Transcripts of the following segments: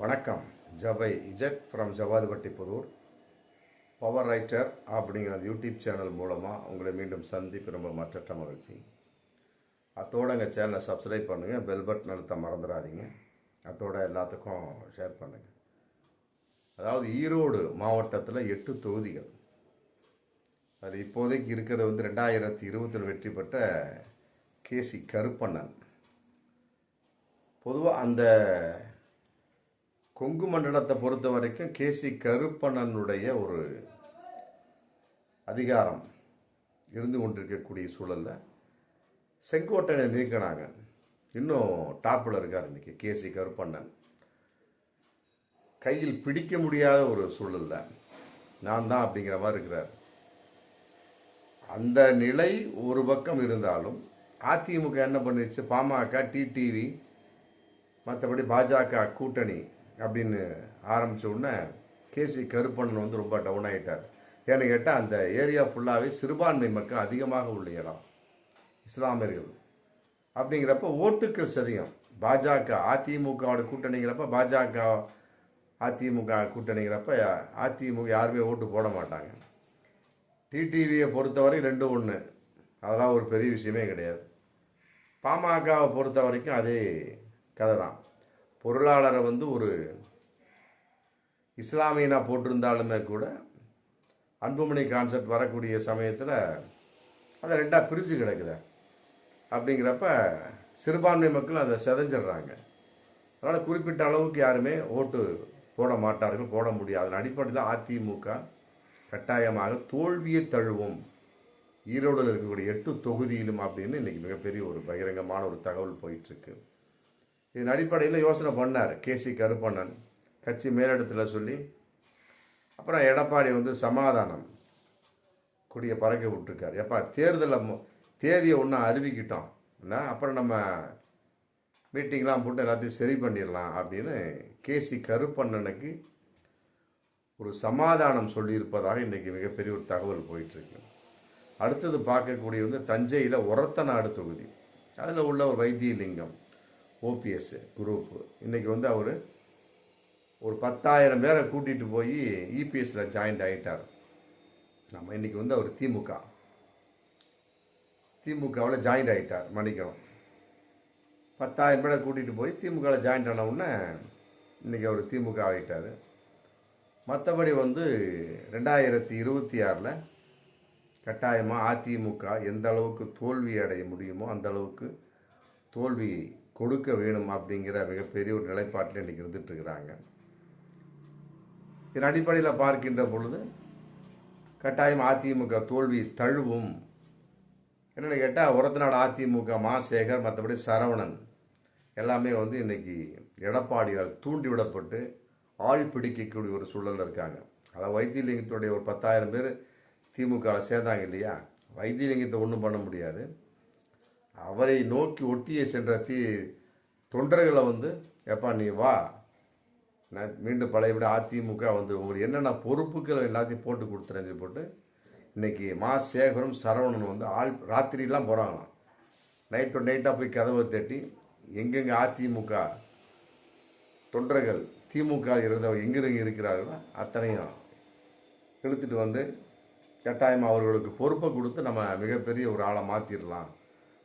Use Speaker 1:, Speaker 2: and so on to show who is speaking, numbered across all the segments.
Speaker 1: வணக்கம். ஜபை Z from Javadipatti Pudur power writer அப்படிங்கிற யூடியூப் சேனல் மூலமாக உங்களை மீண்டும் சந்திப்பு ரொம்ப மற்றற்ற மகிழ்ச்சி. அத்தோட எங்கள் சேனலை சப்ஸ்கிரைப் பண்ணுங்கள் பெல் பட்டன் அழுத்த மறந்துடாதீங்க. அத்தோட எல்லாத்துக்கும் ஷேர் பண்ணுங்கள் அதாவது ஈரோடு மாவட்டத்தில் எட்டு தொகுதிகள். அது இப்போதைக்கு இருக்கிறது வந்து ரெண்டாயிரத்தி இருபத்தில் வெற்றி பெற்ற கேசி கருப்பண்ணன். பொதுவாக அந்த கொங்கு மண்டலத்தை பொறுத்த வரைக்கும் கேசி கருப்பண்ணனுடைய ஒரு அதிகாரம் இருந்து கொண்டிருக்கக்கூடிய சூழல்ல செங்கோட்டையை நீக்கினாங்க இன்னும் டாப்பில் இருக்கார் இன்னைக்கு கேசி கருப்பண்ணன். கையில் பிடிக்க முடியாத ஒரு சூழல்ல நான் தான் அப்படிங்கிற மாதிரி இருக்கிறார். அந்த நிலை ஒரு பக்கம் இருந்தாலும் அதிமுக என்ன பண்ணிருச்சு? பாமக டிடிவி மற்றபடி பாஜக கூட்டணி அப்படின்னு ஆரம்பித்த உடனே கேசி கருப்பண்ணன் வந்து ரொம்ப டவுன் ஆகிட்டார் ஏன்னு கேட்டால் அந்த ஏரியா ஃபுல்லாகவே சிறுபான்மை மக்கள் அதிகமாக உள்ள இடம். இஸ்லாமியர்கள். அப்படிங்கிறப்ப ஓட்டுக்கள் சதியம் பாஜக அதிமுகவோட கூட்டணிங்கிறப்ப பாஜக அதிமுக கூட்டணிங்கிறப்ப அதிமுக யாருமே ஓட்டு போட மாட்டாங்க. டிடிவியை பொறுத்தவரை ரெண்டு ஒன்று அதெல்லாம் ஒரு பெரிய விஷயமே கிடையாது. பாமகவை பொறுத்த வரைக்கும் அதே கதை தான் பொருளாளரை வந்து ஒரு இஸ்லாமியனாக போட்டிருந்தாலுமே கூட அன்புமணி கான்செப்ட் வரக்கூடிய சமயத்தில் அதை ரெண்டாக பிரித்து கிடக்குது. அப்படிங்கிறப்ப சிறுபான்மை மக்கள் அதை செதஞ்சிடுறாங்க. அதனால் குறிப்பிட்ட அளவுக்கு யாருமே ஓட்டு போட மாட்டார்கள் போட முடியாது. அதன் அடிப்படையில் அதிமுக கட்டாயமாக தோல்வியை தழுவும் ஈரோடில் இருக்கக்கூடிய எட்டு தொகுதியிலும் அப்படின்னு இன்றைக்கி மிகப்பெரிய ஒரு பகிரங்கமான ஒரு தகவல் போயிட்டுருக்கு இதன் அடிப்படையில் யோசனை பண்ணார். கேசி கருப்பண்ணன் கட்சி மேலிடத்தில் சொல்லி அப்புறம் எடப்பாடி வந்து சமாதானம் கொடியை பறக்க விட்டுருக்கார். எப்பா தேர்தலில் தேதியை ஒன்றும் அறிவிக்கிட்டோம். என்ன? அப்புறம் நம்ம மீட்டிங்லாம் போட்டு எல்லாத்தையும் சரி பண்ணிடலாம் அப்படின்னு கேசி கருப்பண்ணனுக்கு ஒரு சமாதானம் சொல்லியிருப்பதாக இன்றைக்கி மிகப்பெரிய ஒரு தகவல் போயிட்டுருக்கு. அடுத்தது பார்க்கக்கூடிய வந்து தஞ்சையில் ஒரத்த நாடு தொகுதி. அதில் உள்ள ஒரு வைத்தியலிங்கம். ஓபிஎஸ் குரூப்பு இன்றைக்கி வந்து அவர் ஒரு பத்தாயிரம் பேரை கூட்டிகிட்டு போய் இபிஎஸ்சில் ஜாயின்ட் ஆகிட்டார் நம்ம இன்றைக்கி வந்து அவர் திமுக. திமுகவில் ஜாயின்ட் ஆகிட்டார் மன்னிக்கணும் பத்தாயிரம் பேரை கூட்டிகிட்டு போய் திமுகவில் ஜாயின்ட் ஆன உடனே இன்னைக்கு அவர் திமுக ஆகிட்டார் மற்றபடி வந்து ரெண்டாயிரத்தி இருபத்தி ஆறில் கட்டாயமாக அதிமுக எந்த அளவுக்கு தோல்வி அடைய முடியுமோ அந்த அளவுக்கு தோல்வி கொடுக்க வேணும் அப்படிங்கிற மிகப்பெரிய ஒரு நிலைப்பாட்டில் இன்றைக்கி இருந்துட்டுருக்கிறாங்க இதன் அடிப்படையில் பார்க்கின்ற பொழுது கட்டாயம் அதிமுக தோல்வி தழுவும். என்னென்னு கேட்டால் உரத்தநாடு அதிமுக மாசேகர் மற்றபடி சரவணன் எல்லாமே வந்து இன்னைக்கு எடப்பாடியால் தூண்டி விடப்பட்டு ஆள் பிடிக்கக்கூடிய ஒரு சூழலில் இருக்காங்க. அதாவது வைத்தியலிங்கத்துடைய ஒரு பத்தாயிரம் பேர் திமுகவில் சேர்ந்தாங்க இல்லையா? வைத்தியலிங்கத்தை ஒன்றும் பண்ண முடியாது. அவரை நோக்கி ஒட்டியே சென்ற தீ தொண்டர்களை வந்து எப்பா நீ வா. நான் மீண்டும் பழையபடி அதிமுக வந்து உங்களுக்கு என்னென்ன பொறுப்புகள் எல்லாத்தையும் போட்டு கொடுத்துறேன்னு சொல்லி போட்டு இன்னைக்கு மா. சேகரும் சரவணன் வந்து ஆள் ராத்திரிலாம் போகிறாங்களாம் நைட் டு நைட்டாக போய் கதவை தட்டி எங்கெங்கே அதிமுக தொண்டர்கள் திமுக இருந்தவர் எங்கெங்க இருக்கிறார்களோ அத்தனையும் இழுத்துட்டு வந்து கட்டாயமாக அவர்களுக்கு பொறுப்பை கொடுத்து நம்ம மிகப்பெரிய ஒரு ஆளை மாற்றிடலாம்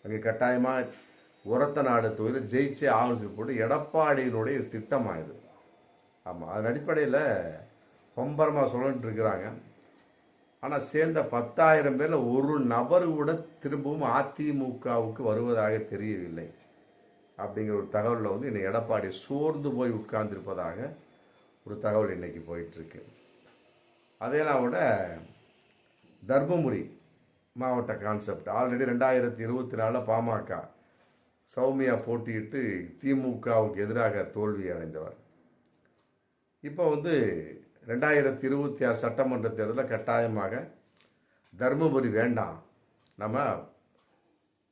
Speaker 1: அங்கே கட்டாயமாக உரத்த நாடு தொகுதியில் ஜெயிச்சே ஆகணும்னு போட்டு எடப்பாடியினுடைய திட்டமாக இது ஆமாம் அதன் அடிப்படையில் பம்பரமாக சொல்லிட்டு இருக்கிறாங்க. ஆனால் சேர்ந்த பத்தாயிரம் பேரில் ஒரு நபர் கூட திரும்பவும் அதிமுகவுக்கு வருவதாக தெரியவில்லை. அப்படிங்கிற ஒரு தகவலில் வந்து இன்னைக்கு எடப்பாடி சோர்ந்து போய் உட்கார்ந்திருப்பதாக ஒரு தகவல் இன்றைக்கி போயிட்டுருக்கு அதையெல்லாம் விட தர்மபுரி மாவட்ட கான்செப்ட் ஆல்ரெடி ரெண்டாயிரத்தி இருபத்தி நாலில் பாமக சௌமியா போட்டியிட்டு திமுகவுக்கு எதிராக தோல்வி அடைந்தவர். இப்போ வந்து ரெண்டாயிரத்தி இருபத்தி ஆறு சட்டமன்ற தேர்தலில் கட்டாயமாக தர்மபுரி வேண்டாம். நம்ம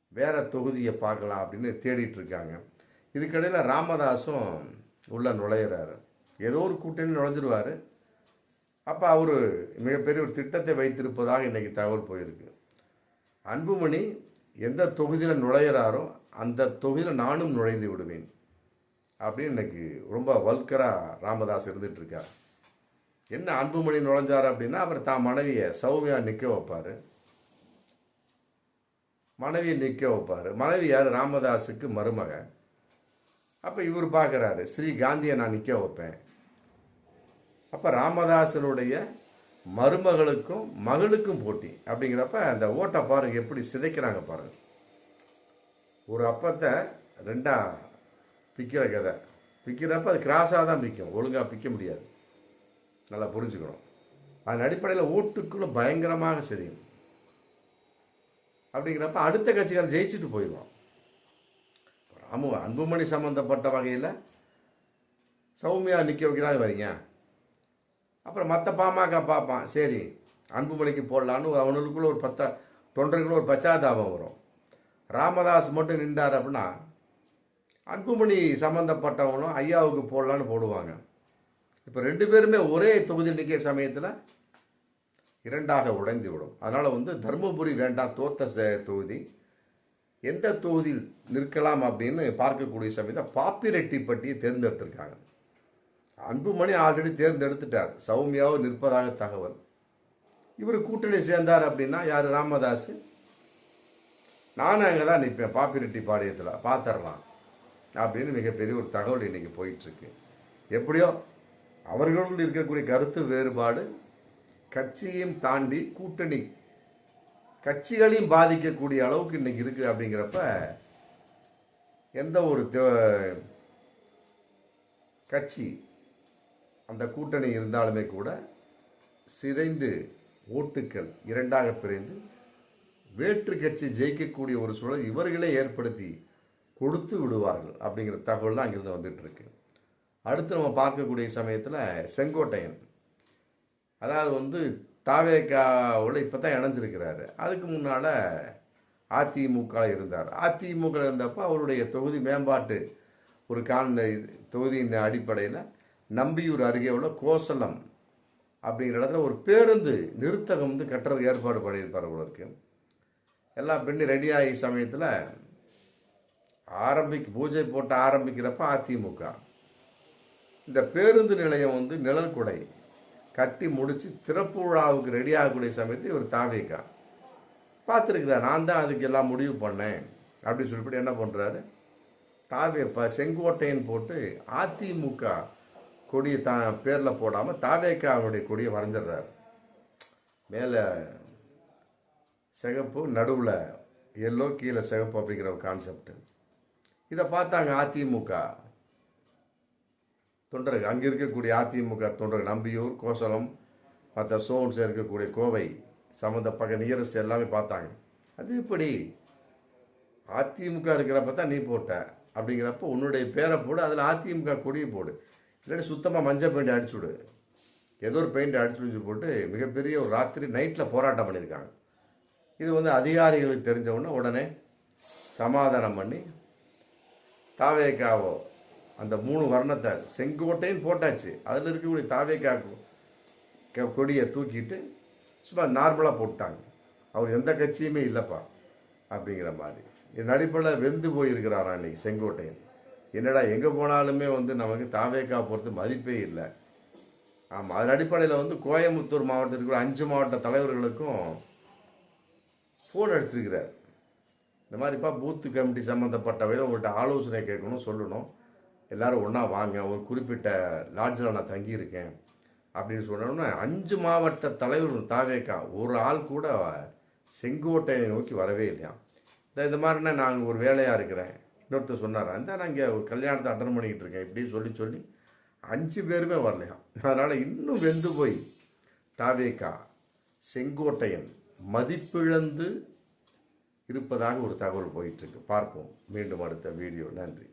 Speaker 1: வேற தொகுதியை பார்க்கலாம் அப்படின்னு தேடிட்டு இருக்காங்க. இதுக்கிடையில் ராமதாஸும் உள்ளே நுழையிறாரு. ஏதோ ஒரு கூட்டணி நுழைஞ்சிருவார். அப்போ அவர் மிகப்பெரிய ஒரு திட்டத்தை வைத்திருப்பதாக இன்றைக்கி தகவல் போயிருக்கு. அன்புமணி எந்த தொகுதியில் நுழையிறாரோ அந்த தொகுதியில் நானும் நுழைந்து விடுவேன். அப்படின்னு இன்னைக்கு ரொம்ப வல்கராக ராமதாஸ் இருந்துட்டுருக்கார் என்ன அன்புமணி நுழைஞ்சார் அப்படின்னா அவர் தான் மனைவியை சௌமியாக நிற்க வைப்பார். மனைவியை நிற்க வைப்பார். மனைவி யார்? ராமதாஸுக்கு மருமக. அப்போ இவர் பார்க்குறாரு ஸ்ரீ காந்தியை நான் நிற்க வைப்பேன். அப்போ ராமதாசனுடைய மருமகளுக்கும் மகளுக்கும் போட்டி அப்படிங்கிறப்ப அந்த ஓட்டை பாருங்க எப்படி சிதைக்கிறாங்க பாருங்க. ஒரு அப்பத்தை ரெண்டா பிக்கிற கதை. பிக்கிறப்ப அது கிராஸாக தான் பிக்கும். ஒழுங்காக பிக்க முடியாது. நல்லா புரிஞ்சுக்கணும். அதன் அடிப்படையில் ஓட்டுக்குள்ள பயங்கரமாக சிதையும். அப்படிங்கிறப்ப அடுத்த கட்சிக்காரன் ஜெயிச்சுட்டு போயிடுவான். ராமு அன்புமணி சம்மந்தப்பட்ட வகையில் சௌமியா நிற்க வைக்கிறாங்க வரீங்க அப்புறம் மற்ற பாமக பார்ப்பான். சரி அன்புமணிக்கு போடலான்னு அவனுக்குள்ள ஒரு பத்த தொண்டர்களுக்குள்ள ஒரு பச்சாதாபம் வரும். ராமதாஸ் மட்டும் நின்றார் அப்படின்னா அன்புமணி சம்மந்தப்பட்டவனும் ஐயாவுக்கு போடலான்னு போடுவாங்க. இப்போ ரெண்டு பேருமே ஒரே தொகுதி நிற்கிற சமயத்தில் இரண்டாக உடைந்து விடும். அதனால் வந்து தருமபுரி வேண்டாம் தோத்த ச- தொகுதி. எந்த தொகுதியில் நிற்கலாம் அப்படின்னு பார்க்கக்கூடிய சமயத்தில் பாப்பிரெட்டிப்பட்டியை தேர்ந்தெடுத்திருக்காங்க. அன்புமணி ஆல்ரெடி தேர்ந்தெடுத்துட்டார். சௌமியாவும் நிற்பதாக தகவல். இவர் கூட்டணி சேர்ந்தார் அப்படின்னா யார்? ராமதாஸ். நானும் அங்கே தான் நிற்பேன் பாப்பிரெட்டி பாளையத்தில். பார்த்துடலாம் அப்படின்னு மிகப்பெரிய ஒரு தகவல் இன்னைக்கு போயிட்டுருக்கு. எப்படியோ அவர்களுள் இருக்கக்கூடிய கருத்து வேறுபாடு கட்சியையும் தாண்டி கூட்டணி கட்சிகளையும் பாதிக்கக்கூடிய அளவுக்கு இன்னைக்கு இருக்குது அப்படிங்கிறப்ப எந்த ஒரு தே- கட்சி அந்த கூட்டணி இருந்தாலுமே கூட சிதைந்து ஓட்டுக்கள் இரண்டாக பிரிந்து வேற்று கட்சி ஜெயிக்கக்கூடிய ஒரு சூழல் இவர்களே ஏற்படுத்தி கொடுத்து விடுவார்கள் அப்படிங்கிற தகவல் தான் அங்கிருந்து வந்துட்டு இருக்கு அடுத்து நம்ம பார்க்கக்கூடிய சமயத்தில் செங்கோட்டையன். அதாவது வந்து தாவேக்காவோட இப்போ தான் இணைஞ்சிருக்கிறாரு. அதுக்கு முன்னால் அதிமுக இருந்தார். அதிமுக இருந்தப்போ அவருடைய தொகுதி மேம்பாட்டு ஒரு காண தொகுதியின் அடிப்படையில் நம்பியூர் அருகே உள்ள கோசலம் அப்படிங்கிற இடத்துல ஒரு பேருந்து நிறுத்தகம் வந்து கட்டுறதுக்கு ஏற்பாடு பண்ணியிருப்பார் போல எல்லாம் பண்ணி ரெடியாகி சமயத்தில் ஆரம்பிக்க பூஜை போட்டு ஆரம்பிக்கிறப்ப அதிமுக. இந்த பேருந்து நிலையம் வந்து நிழல்குடை கட்டி முடித்து திறப்பு விழாவுக்கு ரெடி ஆகக்கூடிய சமயத்தில் ஒரு தாவேக்கா பார்த்துருக்குறேன் நான் தான் அதுக்கு எல்லாம் முடிவு பண்ணேன் அப்படின்னு சொல்லிவிட்டு என்ன பண்ணுறாரு தாவே செங்கோட்டையன் போட்டு அதிமுக கொடியை தான் பேரில் போடாமல் தாவேக்கா அவனுடைய கொடியை வரைஞ்சிடுறாரு. மேலே சிகப்பு நடுவில் எல்லோ கீழே சிகப்பு அப்படிங்கிற ஒரு கான்செப்ட் இதை பார்த்தாங்க அதிமுக. தொண்டர்கள் அங்கே இருக்கக்கூடிய அதிமுக தொண்டர்கள் நம்பியூர் கோசலம் மற்ற சோன்ஸ் இருக்கக்கூடிய கோவை சம்மந்தப்பட்ட நியரஸ்ட் எல்லாமே பார்த்தாங்க. அது இப்படி அதிமுக இருக்கிறப்ப தான் நீ போட்ட அப்படிங்கிறப்ப உன்னுடைய பேரை போடு அதில் அதிமுக கொடியை போடு. இல்லாட்டி சுத்தமாக மஞ்சள் பெயிண்ட் அடிச்சுடு ஏதோ ஒரு பெயிண்ட் அடிச்சு போட்டு மிகப்பெரிய ஒரு ராத்திரி நைட்டில் போராட்டம் பண்ணியிருக்காங்க. இது வந்து அதிகாரிகளுக்கு தெரிஞ்சவுடனே உடனே சமாதானம் பண்ணி தாவேக்காவோ அந்த மூணு வர்ணத்தை செங்கோட்டையும் போட்டாச்சு. அதில் இருக்கக்கூடிய தாவேக்கா கொடியை தூக்கிட்டு சும்மா நார்மலாக போட்டாங்க அவர் எந்த கட்சியுமே இல்லைப்பா அப்படிங்கிற மாதிரி. என் அடிப்படையில் வெந்து போயிருக்கிறாரா இன்னைக்கு செங்கோட்டையன். என்னடா எங்கே போனாலுமே வந்து நமக்கு தாவேக்கா பொறுத்து மதிப்பே இல்லை. ஆமாம் அதன் அடிப்படையில் வந்து கோயம்புத்தூர் மாவட்டத்தில் இருக்கிற அஞ்சு மாவட்ட தலைவர்களுக்கும் ஃபோன் அடிச்சிருக்கிறார். இந்த மாதிரிப்பா பூத்து கமிட்டி சம்மந்தப்பட்டவையில் உங்கள்கிட்ட ஆலோசனை கேட்கணும் சொல்லணும். எல்லாரும் ஒன்றா வாங்க ஒரு குறிப்பிட்ட லாட்ஜில் நான் தங்கியிருக்கேன் அப்படின்னு சொன்னோன்னா அஞ்சு மாவட்ட தலைவர் தாவேக்கா ஒரு ஆள் கூட செங்கோட்டையை நோக்கி வரவே இல்லையா இந்த இது மாதிரினா நான் ஒரு வேலையாக இருக்கிறேன். இன்னொருத்தர் சொன்னார் அந்த நான் இங்கே ஒரு கல்யாணத்தை அட்டன் பண்ணிக்கிட்டு இருக்கேன் இப்படி சொல்லி சொல்லி அஞ்சு பேருமே வரலையாம் அதனால் இன்னும் வெந்து போய் தாவேக்கா செங்கோட்டையன் மதிப்பிழந்து இருப்பதாக ஒரு தகவல் போயிட்டுருக்கு பார்ப்போம். மீண்டும் அடுத்த வீடியோ. நன்றி.